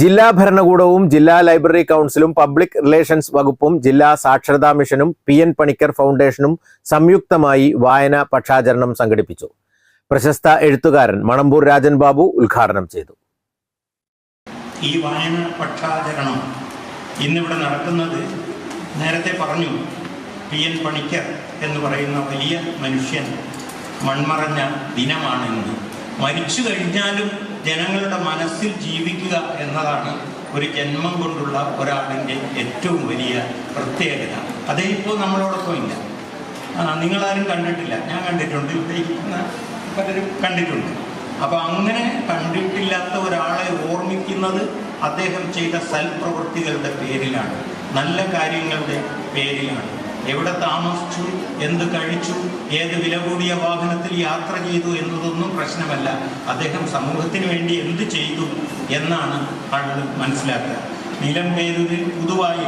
ജില്ലാ ഭരണകൂടവും ജില്ലാ ലൈബ്രറി കൗൺസിലും പബ്ലിക് റിലേഷൻസ് വകുപ്പും ജില്ലാ സാക്ഷരതാ മിഷനും പി എൻ പണിക്കർ ഫൗണ്ടേഷനും സംയുക്തമായി വായന പക്ഷാചരണം സംഘടിപ്പിച്ചു. പ്രശസ്ത എഴുത്തുകാരൻ മണമ്പൂർ രാജൻ ബാബു ഉദ്ഘാടനം ചെയ്തു. ഈ വായന പക്ഷാചരണം ഇന്നിവിടെ നടക്കുന്നത് നേരത്തെ പറഞ്ഞു പി എൻ പണിക്കർ എന്ന് പറയുന്ന വലിയ മനുഷ്യൻ മൺമറഞ്ഞ ദിനമാണെന്ന്. മരിച്ചു കഴിഞ്ഞാലും ജനങ്ങളുടെ മനസ്സിൽ ജീവിക്കുക എന്നതാണ് ഒരു ജന്മം കൊണ്ടുള്ള ഒരാളിന്റെ ഏറ്റവും വലിയ പ്രത്യേകത. അതേ ഇപ്പോൾ നമ്മളോടൊപ്പം ഇല്ല. നിങ്ങളാരും കണ്ടിട്ടില്ല. ഞാൻ കണ്ടിട്ടുണ്ട്. ഇവിടെ പലരും കണ്ടിട്ടുണ്ട്. അപ്പോൾ അങ്ങനെ കണ്ടിട്ടില്ലാത്ത ഒരാളെ ഓർമ്മിക്കുന്നത് അദ്ദേഹം ചെയ്ത സൽപ്രവൃത്തികളുടെ പേരിലാണ്. നല്ല കാര്യങ്ങളുടെ പേരിലാണ്. എവിടെ താമസിച്ചു എന്ത് കഴിച്ചു ഏത് വില കൂടിയ വാഹനത്തിൽ യാത്ര ചെയ്തു എന്നതൊന്നും പ്രശ്നമല്ല. അദ്ദേഹം സമൂഹത്തിന് വേണ്ടി എന്ത് ചെയ്തു എന്നാണ് ആളുകൾ മനസ്സിലാക്കുക. നിലമ്പേരൂരിൽ പുതുവായി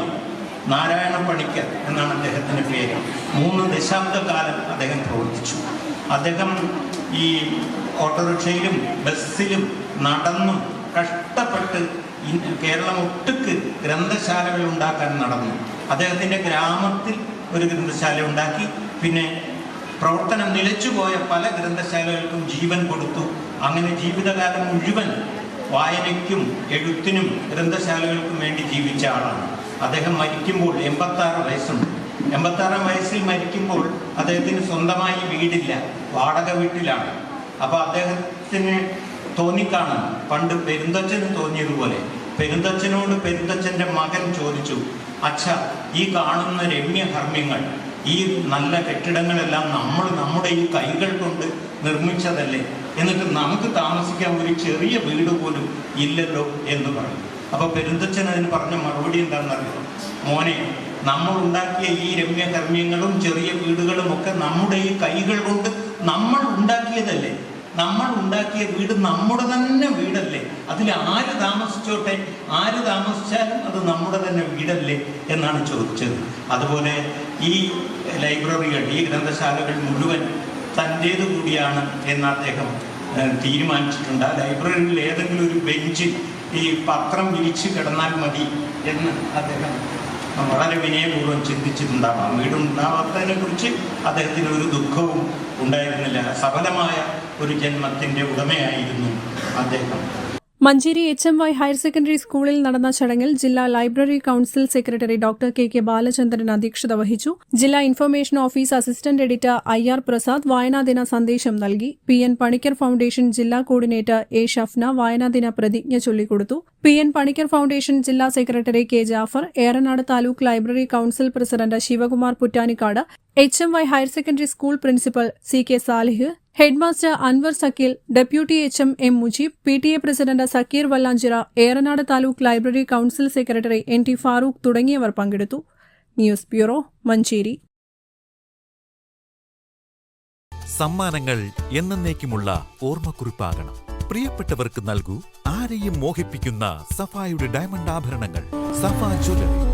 നാരായണ പണിക്കർ എന്നാണ് അദ്ദേഹത്തിന്റെ പേര്. മൂന്ന് ദശാബ്ദകാലം അദ്ദേഹം പ്രവർത്തിച്ചു. അദ്ദേഹം ഈ ഓട്ടോറിക്ഷയിലും ബസ്സിലും നടന്നും കഷ്ടപ്പെട്ട് കേരളം ഒട്ടുക്ക് ഗ്രന്ഥശാലകൾ ഉണ്ടാക്കാൻ നടന്നു. അദ്ദേഹത്തിന്റെ ഗ്രാമത്തിൽ ഒരു ഗ്രന്ഥശാല ഉണ്ടാക്കി. പിന്നെ പ്രവർത്തനം നിലച്ചുപോയ പല ഗ്രന്ഥശാലകൾക്കും ജീവൻ കൊടുത്തു. അങ്ങനെ ജീവിതകാലം മുഴുവൻ വായനയ്ക്കും എഴുത്തിനും ഗ്രന്ഥശാലകൾക്കും വേണ്ടി ജീവിച്ച ആളാണ്. അദ്ദേഹം മരിക്കുമ്പോൾ എൺപത്താറ് വയസ്സുണ്ട്. എൺപത്താറാം വയസ്സിൽ മരിക്കുമ്പോൾ അദ്ദേഹത്തിന് സ്വന്തമായി വീടില്ല. വാടക വീട്ടിലാണ്. അപ്പോൾ അദ്ദേഹത്തിന് തോന്നിക്കാണും. പണ്ട് പെരുന്തച്ഛന് തോന്നിയതുപോലെ. പെരുന്തച്ഛനോട് പെരുന്തച്ഛന്റെ മകൻ ചോദിച്ചു അച്ഛ ഈ കാണുന്ന രമ്യഹർമ്മ്യങ്ങൾ ഈ നല്ല കെട്ടിടങ്ങളെല്ലാം നമ്മൾ നമ്മുടെ ഈ കൈകൾ കൊണ്ട് നിർമ്മിച്ചതല്ലേ? എന്നിട്ട് നമുക്ക് താമസിക്കാൻ ഒരു ചെറിയ വീട് പോലും ഇല്ലല്ലോ എന്ന് പറഞ്ഞു. അപ്പൊ പെരുന്തച്ഛൻ അതിന് പറഞ്ഞ മറുപടി എന്താണെന്നറിയോ? മോനെ നമ്മൾ ഉണ്ടാക്കിയ ഈ രമ്യകർമ്മ്യങ്ങളും ചെറിയ വീടുകളും ഒക്കെ നമ്മുടെ ഈ കൈകൾ കൊണ്ട് നമ്മൾ ഉണ്ടാക്കിയതല്ലേ? നമ്മൾ ഉണ്ടാക്കിയ വീട് നമ്മുടെ തന്നെ വീടല്ലേ? അതിൽ ആര് താമസിച്ചോട്ടെ? ആര് താമസിച്ചാലും അത് നമ്മുടെ തന്നെ വീടല്ലേ എന്നാണ് ചോദിച്ചത്. അതുപോലെ ഈ ലൈബ്രറികൾ ഈ ഗ്രന്ഥശാലകൾ മുഴുവൻ തന്റേത് കൂടിയാണ് എന്ന് അദ്ദേഹം തീരുമാനിച്ചിട്ടുണ്ട്. ആ ലൈബ്രറിയിൽ ഏതെങ്കിലും ഒരു ബെഞ്ചിൽ ഈ പത്രം വിരിച്ച് കിടന്നാൽ മതി എന്ന് അദ്ദേഹം വളരെ വിനയപൂർവം ചിന്തിച്ചിട്ടുണ്ടാവാം. വീടുണ്ടാവാത്തതിനെ കുറിച്ച് അദ്ദേഹത്തിന് ഒരു ദുഃഖവും ഉണ്ടായിരുന്നില്ല. സഫലമായ ഒരു ജന്മത്തിന്റെ ഉടമയായിരുന്നു അദ്ദേഹം. Manjeri H M Y higher secondary സ്കൂളിൽ നടന്ന ചടങ്ങിൽ ജില്ലാ library council secretary doctor K K Balachandran അധ്യക്ഷത വഹിച്ചു. ജില്ലാ information office assistant editor I R Prasad വായനാദിന സന്ദേശം നൽകി. പി എൻ പണിക്കർ ഫൌണ്ടേഷൻ ജില്ലാ കോർഡിനേറ്റർ എ ഷഫ്ന വായനാദിന പ്രതിജ്ഞ ചൊല്ലിക്കൊടുത്തു. പി എൻ പണിക്കർ ഫൌണ്ടേഷൻ ജില്ലാ secretary K Jafar Eranad taluk library council president Sivakumar Puttanikkad H M Y higher secondary school principal C K Salih headmaster Anwar Sakeel deputy H M M Mujeeb P T A president Sakeer Vallanchira Eranad taluk library council secretary N T Farooq തുടങ്ങിയവർ പങ്കെടുത്തു. News bureau Manjeri. സമ്മാനങ്ങൾ എന്നേക്കുമുള്ള ഓർമ്മക്കുറിപ്പാകണം. പ്രിയപ്പെട്ടവർക്ക് നൽകൂ ആരെയും മോഹിപ്പിക്കുന്ന സഫായുടെ diamond ആഭരണങ്ങൾ. Safa jewellery.